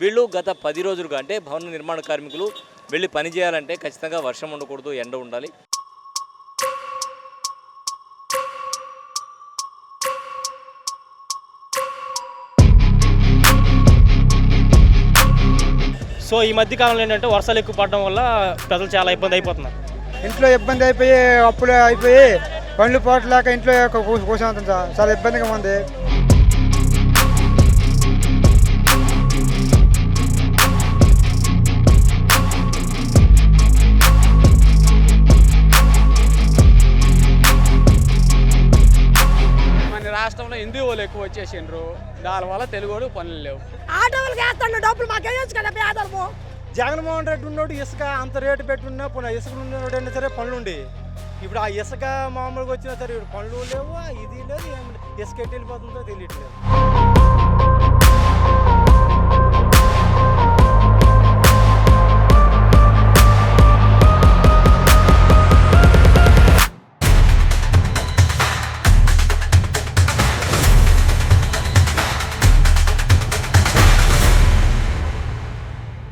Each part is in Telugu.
వీళ్ళు గత పది రోజులుగా అంటే భవన నిర్మాణ కార్మికులు వెళ్ళి పని చేయాలంటే ఖచ్చితంగా వర్షం ఉండకూడదు ఎండ ఉండాలి. సో ఈ మధ్య కాలంలో ఏంటంటే వర్షాలు ఎక్కువ పడడం వల్ల ప్రజలు చాలా ఇబ్బంది అయిపోతున్నారు. ఇంట్లో ఇబ్బంది అయిపోయి అప్పులు అయిపోయి పండ్లు పోవట్లేక ఇంట్లో కూ- కూర్చొని సార్ చాలా ఇబ్బందిగా ఉంది. వాళ్ళు ఎక్కువ వచ్చేసిండ్రు. దానివల్ల తెలుగు వాడు పనులు లేవు. ఆటోలకు వేస్తాడు డబ్బులు కదా పేదలము జగన్మోహన్ రెడ్డి ఉన్నోడు ఇసుక అంత రేటు పెట్టున్నా పోనీ ఇసుక ఉన్నోడు అయినా సరే పనులు ఉండి ఇప్పుడు ఆ ఇసుక మామూలుగా వచ్చినా సరే ఇప్పుడు పనులు లేవు ఆ ఇది లేదు. ఇసుక ఎట్టి వెళ్ళిపోతుందో తెలియట్లేదు.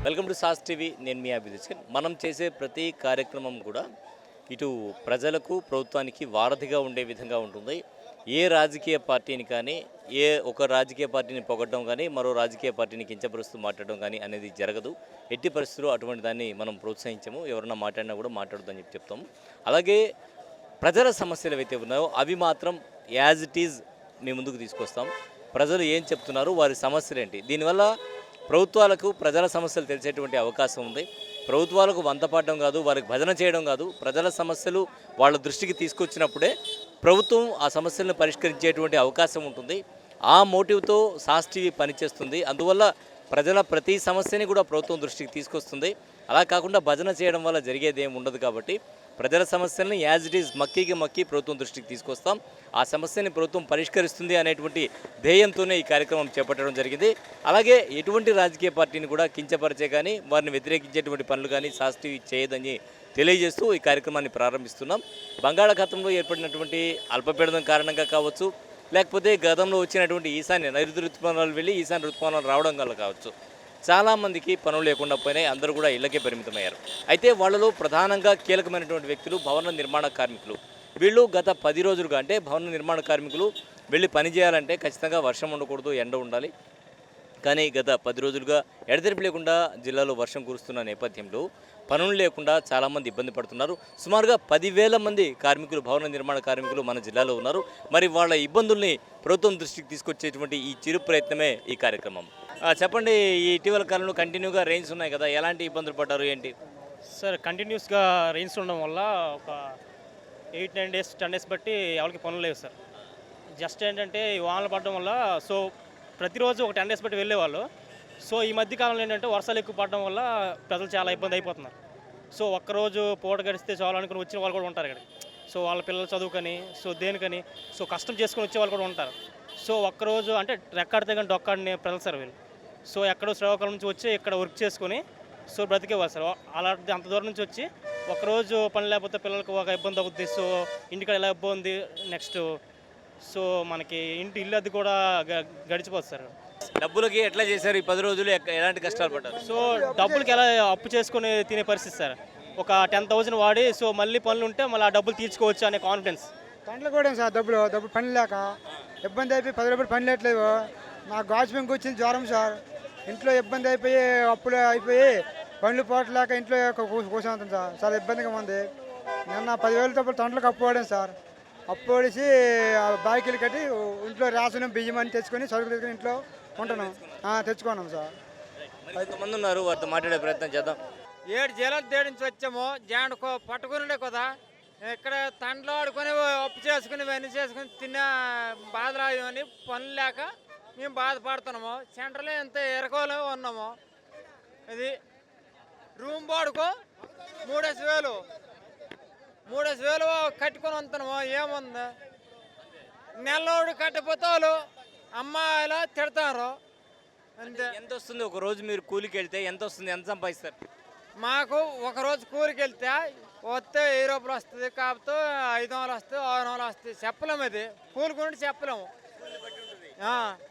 Welcome to Saas TV. నేను మీ అభిజిత్ మనం చేసే ప్రతి కార్యక్రమం కూడా ఇటు ప్రజలకు ప్రభుత్వానికి వారధిగా ఉండే విధంగా ఉంటుంది. ఏ రాజకీయ పార్టీని కానీ ఏ ఒక రాజకీయ పార్టీని పొగడడం కానీ మరో రాజకీయ పార్టీని కించపరుస్తూ మాట్లాడడం కానీ అనేది జరగదు. ఎట్టి పరిస్థితుల్లో అటువంటి దాన్ని మనం ప్రోత్సహించము. ఎవరన్నా మాట్లాడినా కూడా మాట్లాడదని చెప్పి చెప్తాము అలాగే ప్రజల సమస్యలు ఏవైతే ఉన్నాయో అవి మాత్రం యాజ్ ఇట్ ఈజ్ మీ ముందుకు తీసుకొస్తాం. ప్రజలు ఏం చెప్తున్నారు? వారి సమస్యలు ఏంటి? దీనివల్ల ప్రభుత్వాలకు ప్రజల సమస్యలు తెలిసేటువంటి అవకాశం ఉంది. ప్రభుత్వాలకు వంతపాడడం కాదు వారికి భజన చేయడం కాదు. ప్రజల సమస్యలు వాళ్ళ దృష్టికి తీసుకొచ్చినప్పుడే ప్రభుత్వం ఆ సమస్యలను పరిష్కరించేటువంటి అవకాశం ఉంటుంది. ఆ మోటివ్తో సాస్ టీవీ పనిచేస్తుంది అందువల్ల ప్రజల ప్రతి సమస్యని కూడా ప్రభుత్వం దృష్టికి తీసుకొస్తుంది. అలా కాకుండా భజన చేయడం వల్ల జరిగేది ఏమి ఉండదు కాబట్టి ప్రజల సమస్యలను యాజ్ ఇట్ ఈజ్ మక్కీకి మక్కి ప్రభుత్వం దృష్టికి తీసుకొస్తాం. ఆ సమస్యని ప్రభుత్వం పరిష్కరిస్తుంది అనేటువంటి ధ్యేయంతోనే ఈ కార్యక్రమం చేపట్టడం జరిగింది. అలాగే ఎటువంటి రాజకీయ పార్టీని కూడా కించపరిచే కానీ వారిని వ్యతిరేకించేటువంటి పనులు కానీ శాస్త్రి చేయదని తెలియజేస్తూ ఈ కార్యక్రమాన్ని ప్రారంభిస్తున్నాం. బంగాళాఖాతంలో ఏర్పడినటువంటి అల్పపీడనం కారణంగా కావచ్చు లేకపోతే గతంలో వచ్చినటువంటి ఈశాన్య నైరుతి ఋతుపవనాలు వెళ్ళి ఈశాన్య ఋతుపవనాలు రావడం వల్ల కావచ్చు. చాలామందికి పనులు లేకుండా పోయినాయి అందరూ కూడా ఇళ్ళకే పరిమితమయ్యారు. అయితే వాళ్ళలో ప్రధానంగా కీలకమైనటువంటి వ్యక్తులు భవన నిర్మాణ కార్మికులు. వీళ్ళు గత పది రోజులుగా అంటే భవన నిర్మాణ కార్మికులు వెళ్ళి పని చేయాలంటే ఖచ్చితంగా వర్షం ఉండకూడదు ఎండ ఉండాలి. కానీ గత పది రోజులుగా ఎడతెరిపి లేకుండా జిల్లాలో వర్షం కురుస్తున్న నేపథ్యంలో పనులు లేకుండా చాలామంది ఇబ్బంది పడుతున్నారు. సుమారుగా పదివేల మంది కార్మికులు భవన నిర్మాణ కార్మికులు మన జిల్లాలో ఉన్నారు. మరి వాళ్ళ ఇబ్బందుల్ని ప్రభుత్వం దృష్టికి తీసుకొచ్చేటువంటి ఈ చిరు ప్రయత్నమే ఈ కార్యక్రమం. చెప్పండి ఈ ఇటీవల కాలంలో కంటిన్యూగా రెయిన్స్ ఉన్నాయి కదా ఎలాంటి ఇబ్బందులు పడ్డారు ఏంటి? సార్ కంటిన్యూస్గా రెయిన్స్ ఉండడం వల్ల ఒక eight nine days ten days బట్టి ఎవరికి పనులు లేవు సార్. జస్ట్ ఏంటంటే ఈ వానలు పడడం వల్ల సో ప్రతిరోజు ఒక టెన్ డేస్ బట్టి వెళ్ళేవాళ్ళు. సో ఈ మధ్య కాలంలో ఏంటంటే వర్షాలు ఎక్కువ పడడం వల్ల ప్రజలు చాలా ఇబ్బంది అయిపోతున్నారు. సో ఒక్కరోజు పూట గడిస్తే చాలు అనుకుని వచ్చిన వాళ్ళు కూడా ఉంటారు ఇక్కడ. సో వాళ్ళ పిల్లలు చదువుకని సో దేనికని సో కష్టం చేసుకుని వచ్చే వాళ్ళు కూడా ఉంటారు. సో ఒక్కరోజు అంటే రెక్కాడితే కానీ డొక్కడిని ప్రజలు సార్ వీళ్ళు. సో ఎక్కడో శ్రీకాకుళం నుంచి వచ్చి ఇక్కడ వర్క్ చేసుకుని సో బ్రతికేవారు సార్. అలాంటిది అంత దూరం నుంచి వచ్చి ఒకరోజు పని లేకపోతే పిల్లలకు ఒక ఇబ్బంది అవుద్ది. సో ఇంటికాడ ఎలా ఇబ్బంది నెక్స్ట్ సో మనకి ఇంటి ఇల్లు అది కూడా గ- గడిచిపోతుంది సార్. డబ్బులకి ఎట్లా చేశారు ఈ పది రోజులు? ఎక్క- ఎలాంటి కష్టాలు పడ్డారు? సో డబ్బులకి ఎలా అప్పు చేసుకుని తినే పరిస్థితి సార్? ఒక టెన్ థౌజండ్ వాడి సో మళ్ళీ పనులు ఉంటే మళ్ళీ ఆ డబ్బులు తీర్చుకోవచ్చు అనే కాన్ఫిడెన్స్ పండ్లు కూడా సార్ డబ్బులు డబ్బులు పని లేక ఇబ్బంది అయిపోయి పది రూపాయలు పని లేట్లేదు. నాకు గాజు పెంకు వచ్చింది జ్వరం సార్. ఇంట్లో ఇబ్బంది అయిపోయి అప్పులు అయిపోయి పండ్లు పోవట్లేక ఇంట్లో కూ- కూర్చొని సార్. చాలా ఇబ్బందిగా ఉంది. నిన్న పదివేల రూపాయలు తొంటలకు అప్పు వాడాను సార్. అప్పు వాడేసి ఆ బాకీలు కట్టి ఇంట్లో రేషన్ బియ్యం అని తెచ్చుకొని సరుకు తెచ్చుకొని ఇంట్లో ఉంటాను ఆ, తెచ్చుకున్నాం సార్. కొంతమంది ఉన్నారు వారితో మాట్లాడే ప్రయత్నం చేద్దాం. ఏడు జిల్లాల దేడి నుంచి వచ్చాము. జాండ పట్టుకునే కదా. ఇక్కడ తండ్లో ఆడుకొని అప్పు చేసుకుని ఇవన్నీ చేసుకుని తిన్న బాధలు అని పనులు లేక మేము బాధపడుతున్నాము. సెంటర్లో ఎంత ఎరకోలో ఉన్నాము. ఇది రూమ్ బాడుకో మూడేసి వేలు. మూడేసి వేలు కట్టుకొని ఉంటున్నాము ఏముంది? నెల్లోడు కట్టపోతే వాళ్ళు అమ్మాయిలా తిడతారు. అంతే. ఎంత వస్తుంది ఒక రోజు మీరు కూలికి వెళ్తే? ఎంత వస్తుంది? ఎంత సంపాదిస్తారు? మాకు ఒక రోజు కూలికి వెళ్తే వస్తే వెయ్యి రూపాయలు వస్తుంది కాకపోతే ఐదు వందలు వస్తుంది ఆరు వందలు వస్తుంది. చెప్పలేము ఇది కూలి గురించి చెప్పలేము.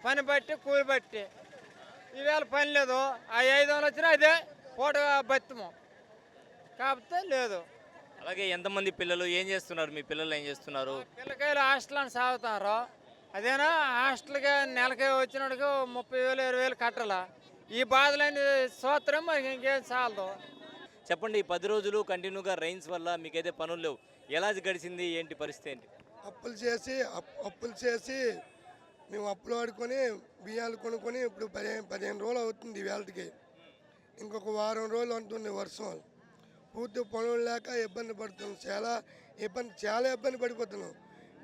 పని బట్టి కూలి బట్టి. ఈవేళ పని లేదు. ఆ ఐదు వందలు వచ్చినా అదే పూట బత్తము కాకపోతే లేదు. అలాగే ఎంతమంది పిల్లలు ఏం చేస్తున్నారు? మీ పిల్లలు ఏం చేస్తున్నారు? పిల్లకాయలు హాస్టల్ అని సాగుతున్నారు. అదేనా? హాస్టల్కి నెలకి వచ్చినోడికి ముప్పై వేలు ఇరవై వేలు కట్టాలా. ఈ బాధలన్నీ సూత్రం మనకి ఇంకేం చాలదు. చెప్పండి ఈ పది రోజులు కంటిన్యూగా రైన్స్ వల్ల మీకైతే పనులు లేవు. ఎలా గడిచింది? ఏంటి పరిస్థితి ఏంటి? అప్పులు చేసి అప్- అప్పులు చేసి మేము అప్పులు ఆడుకొని బియ్యాలు కొనుక్కొని ఇప్పుడు పదిహేను పదిహేను రోజులు అవుతుంది వేళకి. ఇంకొక వారం రోజులు ఉంటుంది వర్షం. పూర్తి పనులు లేక ఇబ్బంది పడుతున్నాం. చాలా ఇబ్బంది చాలా ఇబ్బంది పడిపోతున్నాం.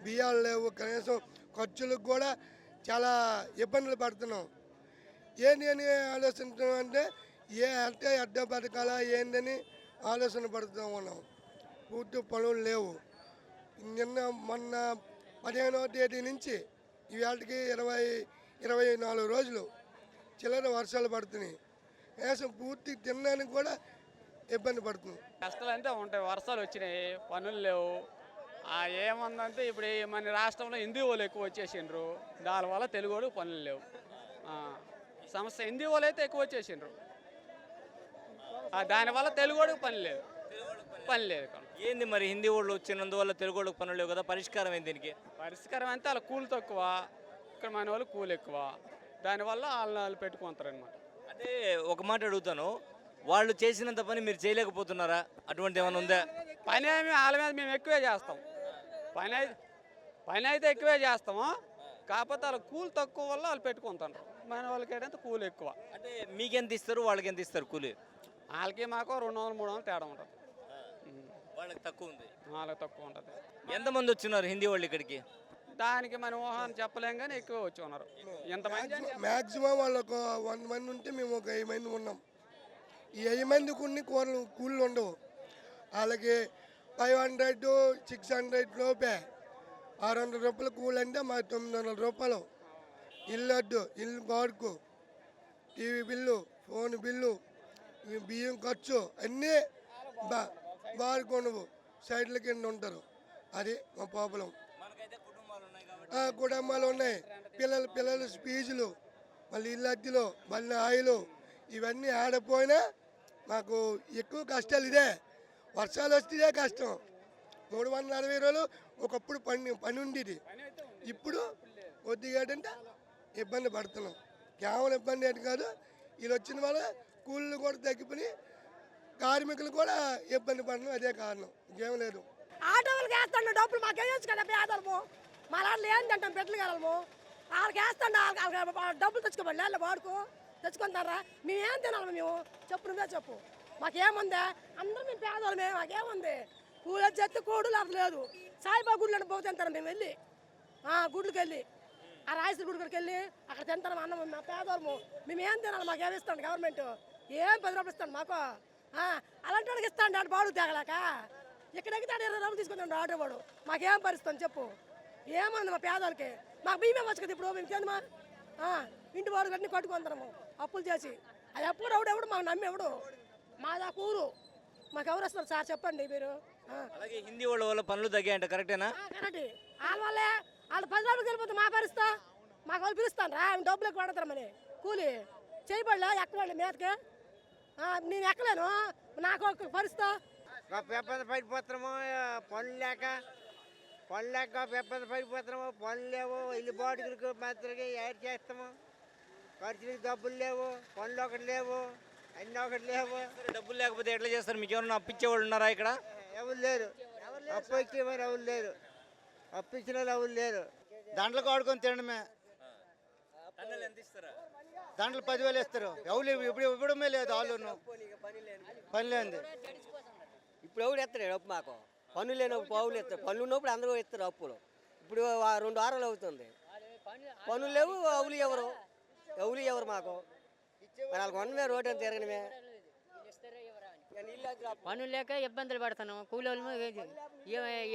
బియ్యాలు లేవు కనీసం ఖర్చులకు కూడా చాలా ఇబ్బందులు పడుతున్నాం. ఏంటి అని ఆలోచించడం అంటే ఏ అంటే అడ్డ బతకాలా ఏందని ఆలోచన పడుతూ ఉన్నాం. పూర్తి పనులు లేవు. నిన్న మొన్న పదిహేనవ తేదీ నుంచి ఇవాళకి ఇరవై ఇరవై నాలుగు రోజులు చిల్లర వర్షాలు పడుతున్నాయి. కనీసం పూర్తి తినడానికి కూడా ఇబ్బంది పడుతుంది. కష్టాలు అంతే ఉంటాయి వర్షాలు వచ్చినాయి పనులు లేవు. ఆ ఏముందంటే ఇప్పుడు మన రాష్ట్రంలో హిందీ వాళ్ళు ఎక్కువ వచ్చేసిండ్రు. దానివల్ల తెలుగు వాళ్ళు పనులు లేవు. సమస్య హిందీ వాళ్ళు అయితే ఎక్కువ వచ్చేసిండ్రు. ఆ, దానివల్ల తెలుగు వాడికి పని లేదు. పని లేదు. ఏంది మరి హిందీ వాళ్ళు వచ్చినందువల్ల తెలుగు వాళ్ళకి పనులు లేవు కదా? పరిష్కారం ఏంది దీనికి? పరిష్కారం అంతే వాళ్ళ కూలి తక్కువ. ఇక్కడ మన వాళ్ళు కూలి ఎక్కువ. దానివల్ల వాళ్ళు వాళ్ళు పెట్టుకుంటారు అనమాట అంటే ఒక మాట అడుగుతాను. వాళ్ళు చేసినంత పని మీరు చేయలేకపోతున్నారా? అటువంటి ఏమైనా ఉందా? పని ఏమి వాళ్ళ మీద మేము ఎక్కువే చేస్తాం. పని అయితే పని అయితే ఎక్కువే చేస్తాము. కాకపోతే వాళ్ళ కూలి తక్కువ వల్ల వాళ్ళు పెట్టుకుంటారు మన వాళ్ళకి ఏంటంటే కూలి ఎక్కువ. అంటే మీకెంత ఇస్తారు? వాళ్ళకి ఎంత ఇస్తారు కూలి? వాళ్ళకి మాకు రెండు వందలు మూడు వందలు తేడా ఉంటుంది. వాళ్ళకి తక్కువ ఉంది. వాళ్ళకి తక్కువ ఉంటుంది. ఎంతమంది వచ్చినారు హిందీ వాళ్ళు ఇక్కడికి? దానికి మనం ఊహని చెప్పలేం కానీ ఎక్కువ వచ్చి ఉన్నారు. ఎంతమంది. మ్యాక్సిమం వాళ్ళు ఒక వంద మంది ఉంటే మేము ఒక వెయ్యి మంది ఉన్నాం. ఏ మంది కొన్ని కూరలు కూళ్ళు ఉండవు. వాళ్ళకి ఫైవ్ హండ్రెడ్ సిక్స్ హండ్రెడ్ లోపే. ఆరు వందల రూపాయలు కూలి అంటే మా తొమ్మిది వందల రూపాయలు. ఇల్లు అడ్డు ఇల్లు బాడుకు టీవీ బిల్లు ఫోన్ బిల్లు బియ్యం ఖర్చు అన్నీ బా బాడుకోను సైడ్ల కింద ఉంటారు. అది మా ప్రాబ్లం. ఆ, కుటుంబాలు ఉన్నాయి. పిల్లలు పిల్లలు స్పీజులు మళ్ళీ ఇల్లు అద్దెలు మళ్ళీ ఆయిలు ఇవన్నీ ఆడపోయినా మాకు ఎక్కువ కష్టాలు ఇదే. వర్షాలు వస్తే కష్టం. మూడు వందల అరవై రోజులు ఒకప్పుడు పని పని ఉండేది. ఇప్పుడు కొద్దిగా ఏంటంటే ఇబ్బంది పడుతున్నాం. కేవలం ఇబ్బంది ఏంటి కాదు వీళ్ళు వచ్చిన వల్ల కూలీలు కూడా తగ్గిపోయి కార్మికులు కూడా ఇబ్బంది పడడం అదే కారణం. ఇంకేం లేదు. ఆటో వాళ్ళకి వేస్తాడు డబ్బులు మాకు వేయచ్చు కదా పేదలము మా లాంటి ఏం తింటాం గలము వాళ్ళకి వేస్తాడు డబ్బులు తెచ్చుకోమని వాడుకో. తెచ్చుకుంటారా మేమేం తినాలి మేము? చెప్పు నువ్వే చెప్పు. మాకేముంది? అందరూ మేము పేదవాళ్ళమే మాకేముంది? పూల చెత్త కోడు అసలు లేదు. సాయిబాబా గుడిలో పోతే తింటారు మేము వెళ్ళి? ఆ, గుడ్లకి వెళ్ళి. ఆ రాయసరి గుడికి వెళ్ళి అక్కడ తింటాం అన్నం మా పేదవాళ్ళము? మేము ఏం తినాలి? మాకు ఏమిస్తాను గవర్నమెంట్ ఏం పది రూపాయలు ఇస్తాను మాకు? అలాంటి వాడికి ఇస్తాను ఆడు బాడు తేగలేక? ఇక్కడ ఎక్కితాడు ఇరవై రూపాయలు తీసుకుంటాడు ఆటో వాడు. మాకేం పరిస్థితి చెప్పు. ఏమంది మా పేదవాళ్ళకి? మాకు బియ్యమే వచ్చు కదా ఇప్పుడు? మేము తిందమా ఇంటి వాడు అన్ని కట్టుకుంటాము అప్పులు చేసి. అది అప్పుడు ఎవడు ఎవడు మాకు నమ్మి ఎవడు? మాదా కూరు. మాకు ఎవరు వస్తారు సార్ చెప్పండి మీరు? ఆ. అలాగే హిందీ వాళ్ళ వల్ల పనులు తగ్గాయంట కరెక్టేనా? ఆ, కరెక్ట్. వాళ్ళ వల్లే. వాళ్ళు పది రోజులు వెళ్ళిపోతే మా పరిస్థితి? మాకు వాళ్ళు పిలుస్తాను రా డబ్బులు ఎక్కువ పడతామని కూలి. చేయబడలే ఎక్కడండి మీదకి? ఆ, నేను ఎక్కలేను. నాకు ఒక పరిస్థితి? ఇబ్బంది పడిపోతున్నాము పనులు లేక పనులు లేక ఇబ్బంది పడిపోతున్నాము. పనులు లేవు ఇల్లు బాటుకు మాత్రమే యాడ్ చేస్తాము. ఖర్చులకు డబ్బులు లేవు. పనులు ఒకటి లేవు. అన్నీ ఒకటి లేవు. డబ్బులు లేకపోతే ఎట్లా చేస్తారు? మీకు ఏమన్నా అప్పించే వాళ్ళు ఉన్నారా ఇక్కడ? ఎవరు లేరు. అప్పు ఇచ్చేవారు ఎవరు లేరు. అప్పు ఇచ్చిన వాళ్ళు ఎవరు లేరు. దాంట్లో ఆడుకొని తినడమే. దాంట్లో పదివేలు ఇస్తారు. ఎవరు ఇప్పుడు ఇవ్వడమే లేదు వాళ్ళు పని లేనిది. ఇప్పుడు ఎవరు ఎత్తారు అప్పు మాకు? పనులు లేనప్పుడు పావులు ఎత్తారు. పనులు ఉన్నప్పుడు అందరూ ఎత్తారు అప్పులు. ఇప్పుడు రెండు వారాలు అవుతుంది. పనులు లేవు అవులు ఎవరు? ఎవరు ఎవరు మాకు? మరి వాళ్ళకి వనమే రోడ్డు అని తిరగడమే? పనులు లేక ఇబ్బందులు పడుతున్నాం. కూలోళ్ళు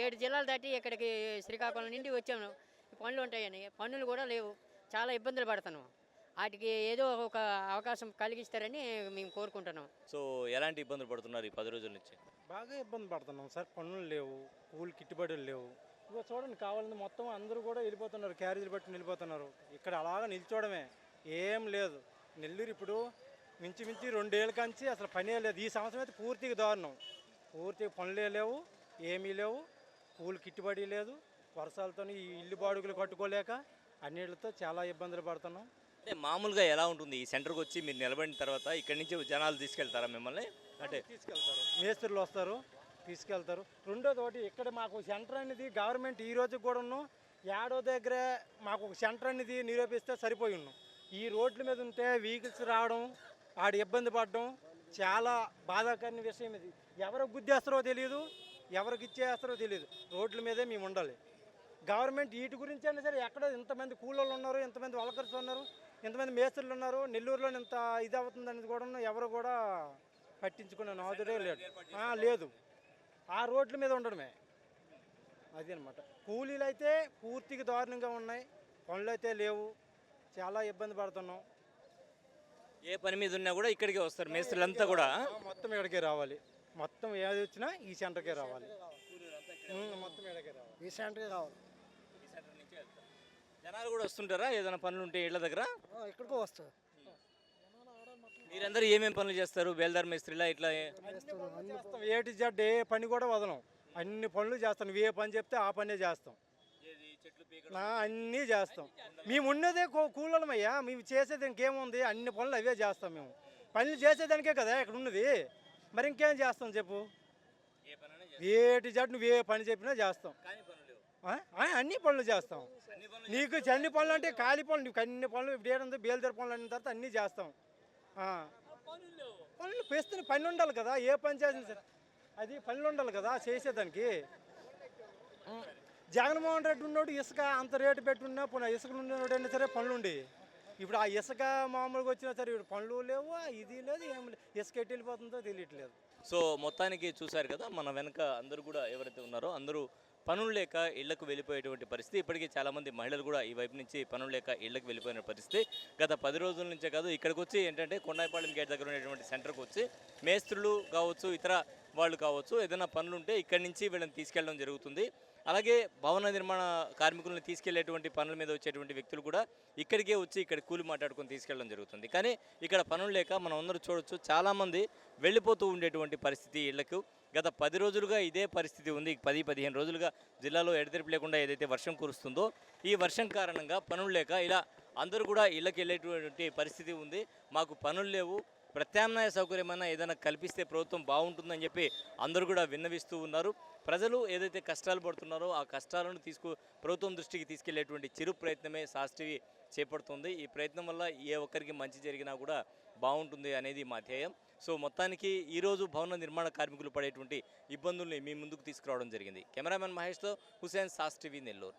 ఏడు జిల్లాలు దాటి ఇక్కడికి శ్రీకాకుళం నుండి వచ్చాము. పనులు ఉంటాయని. పనులు కూడా లేవు. చాలా ఇబ్బందులు పడుతున్నాం. వాటికి ఏదో ఒక అవకాశం కలిగిస్తారని మేము కోరుకుంటున్నాం. సో ఎలాంటి ఇబ్బందులు పడుతున్నారు ఈ పది రోజుల నుంచి? బాగా ఇబ్బంది పడుతున్నాం సార్. పనులు లేవు కూలి కిట్టుబడులు లేవు. ఇగో చూడండి కావాలని మొత్తం అందరూ కూడా వెళ్ళిపోతున్నారు క్యారేజీలు పట్టుకుని వెళ్ళిపోతున్నారు. ఇక్కడ అలాగ నిల్చోవడమే. ఏం లేదు. నెల్లూరు ఇప్పుడు మించి మించి రెండేళ్ళ కంచి అసలు పనే లేదు. ఈ సంవత్సరం అయితే పూర్తిగా దారుణం. పూర్తిగా పనులే లేవు ఏమీ లేవు కూలి కిట్టుబడి లేదు. వర్షాలతో ఈ ఇల్లు బాడుగులు కట్టుకోలేక అన్నిటితో చాలా ఇబ్బందులు పడుతున్నాం. అంటే మామూలుగా ఎలా ఉంటుంది? ఈ సెంటర్కి వచ్చి మీరు నిలబడిన తర్వాత ఇక్కడి నుంచి జనాలు తీసుకెళ్తారా మిమ్మల్ని? అంటే తీసుకెళ్తారు. మేస్త్రులు వస్తారు తీసుకెళ్తారు. రెండోది ఒకటి ఇక్కడ మాకు సెంటర్ అనేది గవర్నమెంట్ ఈ రోజు కూడా ఏడో దగ్గరే మాకు ఒక సెంటర్ అనేది నిరూపిస్తే సరిపోయి ఉన్నాం. ఈ రోడ్ల మీద ఉంటే వెహికల్స్ రావడం ఆడ ఇబ్బంది పడడం చాలా బాధాకరమైన విషయం ఇది. ఎవరికి గుద్దేస్తారో తెలియదు ఎవరికి ఇచ్చేస్తారో తెలియదు రోడ్ల మీదే మేము ఉండాలి. గవర్నమెంట్ వీటి గురించి అయినా సరే ఎక్కడ ఇంతమంది కూలోళ్ళు ఉన్నారు ఇంతమంది వలకర్స్ ఉన్నారు. ఇంతమంది మేస్త్రులు ఉన్నారు నెల్లూరులో ఇంత ఇది అవుతుంది అనేది కూడా ఎవరు కూడా పట్టించుకునే నాదుడే లేడు. ఆ, లేదు. ఆ రోడ్ల మీద ఉండడమే. అది అనమాట కూలీలు అయితే పూర్తిగా దారుణంగా ఉన్నాయి. పనులు అయితే లేవు. చాలా ఇబ్బంది పడుతున్నాం. ఏ పని మీద ఉన్నా కూడా ఇక్కడికే వస్తారు మేస్త్రులంతా కూడా. ఆ, మొత్తం ఇక్కడికే రావాలి. మొత్తం ఏది వచ్చినా ఈ సెంటర్కే రావాలి. మొత్తం ఇక్కడికే రావాలి. ఈ సెంటర్కి కావాలి జనాలు కూడా వస్తుంటారా? ఏదైనా పనులు ఉంటే ఇళ్ళ దగ్గర? ఇక్కడికో వస్తుంది మీరందరూ ఏమేమి పనులు చేస్తారు? బేల్దార్ మేస్త్రిలా ఇట్లా ఏ- ఏటి జడ్ ఏ పని కూడా వదలం. అన్ని పనులు చేస్తాం. నువ్వు ఏ పని చెప్తే ఆ పనే చేస్తాం. నా అన్నీ చేస్తాం. మేము ఉన్నదే కూ- కూలోళ్ళమయ్యా మేము చేసేది ఇంకేముంది? అన్ని పనులు అవే చేస్తాం మేము. పనులు చేసేదానికే కదా ఇక్కడ ఉన్నది. మరి ఇంకేం చేస్తాం చెప్పు? ఏటి జడ్ నువ్వు ఏ పని చెప్పినా చేస్తాం. అన్ని పనులు చేస్తాం. నీకు చన్ని పనులు అంటే ఖాళీ పనులు నీకు అన్ని పనులు ఇప్పుడు బేల్దర పనులు అన్న తర్వాత అన్నీ చేస్తాం. పనులు పెస్తున్న పని ఉండాలి కదా ఏ పని చేసిన సరే. అది పనులు ఉండాలి కదా చేసేదానికి. జగన్మోహన్ రెడ్డి ఉన్నోడు ఇసుక అంత రేటు పెట్టున్నా పోనీ ఇసుక ఉన్నోడు అయినా సరే పనులు ఉండి. ఇప్పుడు ఆ ఇసుక మామూలుగా వచ్చినా సరే ఇప్పుడు పనులు లేవు ఇది లేదు ఏం లేదు. ఇసుక ఎట్టి వెళ్ళిపోతుందో తెలియట్లేదు. సో మొత్తానికి చూశారు కదా మన వెనక అందరూ కూడా ఎవరైతే ఉన్నారో అందరూ పనులు లేక ఇళ్ళకు వెళ్ళిపోయేటువంటి పరిస్థితి. ఇప్పటికీ చాలామంది మహిళలు కూడా ఈ వైపు నుంచి పనులు లేక ఇళ్ళకు వెళ్ళిపోయిన పరిస్థితి. గత పది రోజుల నుంచే కాదు ఇక్కడికి వచ్చి ఏంటంటే కొండాయిపాళెం గేట్ దగ్గర ఉన్నటువంటి సెంటర్కి వచ్చి మేస్త్రులు కావచ్చు ఇతర వాళ్ళు కావచ్చు ఏదైనా పనులు ఉంటే ఇక్కడి నుంచి వీళ్ళని తీసుకెళ్ళడం జరుగుతుంది. అలాగే భవన నిర్మాణ కార్మికులను తీసుకెళ్ళేటువంటి పనుల మీద వచ్చేటువంటి వ్యక్తులు కూడా ఇక్కడికే వచ్చి ఇక్కడ కూలి మాట్లాడుకొని తీసుకెళ్ళడం జరుగుతుంది. కానీ ఇక్కడ పనులు లేక మనం అందరూ చూడొచ్చు చాలామంది వెళ్ళిపోతూ ఉండేటువంటి పరిస్థితి ఇళ్ళకు. గత పది రోజులుగా ఇదే పరిస్థితి ఉంది. పది పదిహేను రోజులుగా జిల్లాలో ఎడతెరిపి లేకుండా ఏదైతే వర్షం కురుస్తుందో ఈ వర్షం కారణంగా పనులు లేక ఇలా అందరూ కూడా ఇళ్ళకి వెళ్ళేటువంటి పరిస్థితి ఉంది. మాకు పనులు లేవు. ప్రత్యామ్నాయ సౌకర్యమైనా ఏదైనా కల్పిస్తే ప్రభుత్వం బాగుంటుందని చెప్పి అందరూ కూడా విన్నవిస్తూ ఉన్నారు. ప్రజలు ఏదైతే కష్టాలు పడుతున్నారో ఆ కష్టాలను తీసుకు ప్రభుత్వం దృష్టికి తీసుకెళ్ళేటువంటి చిరు ప్రయత్నమే శాస్త్రి చేపడుతుంది. ఈ ప్రయత్నం వల్ల ఏ ఒక్కరికి మంచి జరిగినా కూడా బాగుంటుంది అనేది మా ధ్యేయం. సో మొత్తానికి ఈరోజు భవన నిర్మాణ కార్మికులు పడేటువంటి ఇబ్బందుల్ని మీ ముందుకు తీసుకురావడం జరిగింది. కెమెరామెన్ మహేష్తో హుసేన్ సాస్ టీవీ నెల్లూరు.